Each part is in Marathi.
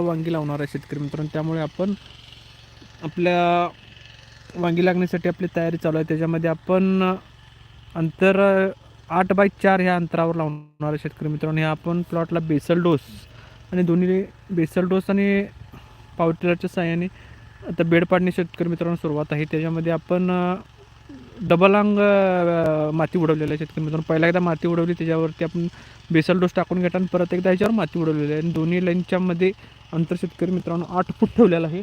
वांगी लावणार आहे शेतकरी मित्रांनो. त्यामुळे आपण आपल्या वांगी लागण्यासाठी आपली तयारी चालू आहे. त्याच्यामध्ये आपण अंतर आठ बाय चार ह्या अंतरावर लावणार आहे शेतकरी मित्रांनो. ह्या आपण प्लॉटला बेसल डोस आणि दोन्ही बेसल डोस आणि पॉवर साह्याने आता बेड पाडणे शेतकरी मित्रांनो सुरुवात आहे. त्याच्यामध्ये आपण डबल अंग माती उडवलेली आहे शेतकरी मित्रांनो. पहिला एकदा माती उडवली त्याच्यावरती आपण बेसल डोस टाकून घेतो आणि परत एकदा याच्यावर माती उडवलेली आहे. आणि दोन्ही लाईनच्यामध्ये अंतर शेतकरी मित्रांनो आठ फूट ठेवलेलं आहे.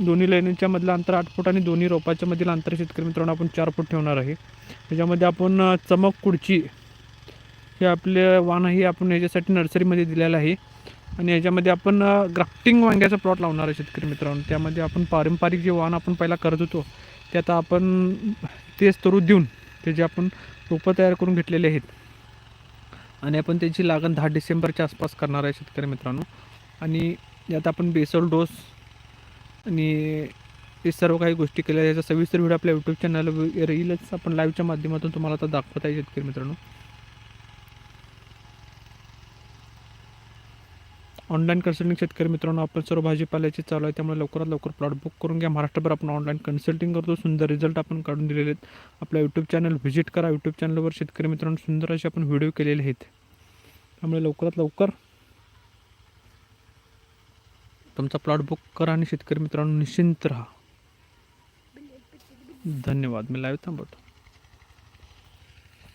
दोन्ही लाईनीच्या मधलं अंतर आठ फूट आणि दोन्ही रोपाच्या मधील अंतर शेतकरी मित्रांनो आपण चार फूट ठेवणार आहे. त्याच्यामध्ये आपण चमक कुडची हे आपले वाण आपण याच्यासाठी नर्सरीमध्ये दिलेलं आहे. आणि याच्यामध्ये आपण ग्राफ्टिंग वांग्याचा प्लॉट लावणार आहे शेतकरी मित्रांनो. त्यामध्ये आपण पारंपरिक जे वाण आपण पहिला करत होतो ते आता आपण तेच तरू देऊन त्याचे आपण रोपं तयार करून घेतलेले आहेत. आणि आपण त्याची लागण दहा डिसेंबरच्या आसपास करणार आहे शेतकरी मित्रांनो. आणि यात आपण बेसल डोस आणि हे सर्व काही गोष्टी केल्या याचा सविस्तर व्हिडिओ आपल्या यूट्यूब चॅनलवर येईलच. आपण लाईव्हच्या माध्यमातून तुम्हाला आता दाखवत आहे शेतकरी मित्रांनो. ऑनलाईन कन्सल्टिंग शेतकरी मित्रांनो आपण सर्व भाजीपाल्याचे चालू आहे त्यामुळे लवकरात लवकर प्लॉट बुक करून घ्या. महाराष्ट्रभर आपण ऑनलाईन कन्सल्टिंग करतो. सुंदर रिझल्ट आपण काढून दिलेले आहेत. आपल्या यूट्यूब चॅनल व्हिजिट करा. यूट्यूब चॅनलवर शेतकरी मित्रांनो सुंदर असे आपण व्हिडिओ केलेले आहेत. त्यामुळे लवकरात लवकर तुमचा प्लॉट बुक करा आणि शेतकरी मित्रांनो निश्चिंत राहा. धन्यवाद. मी लाईव्ह थांबवतो.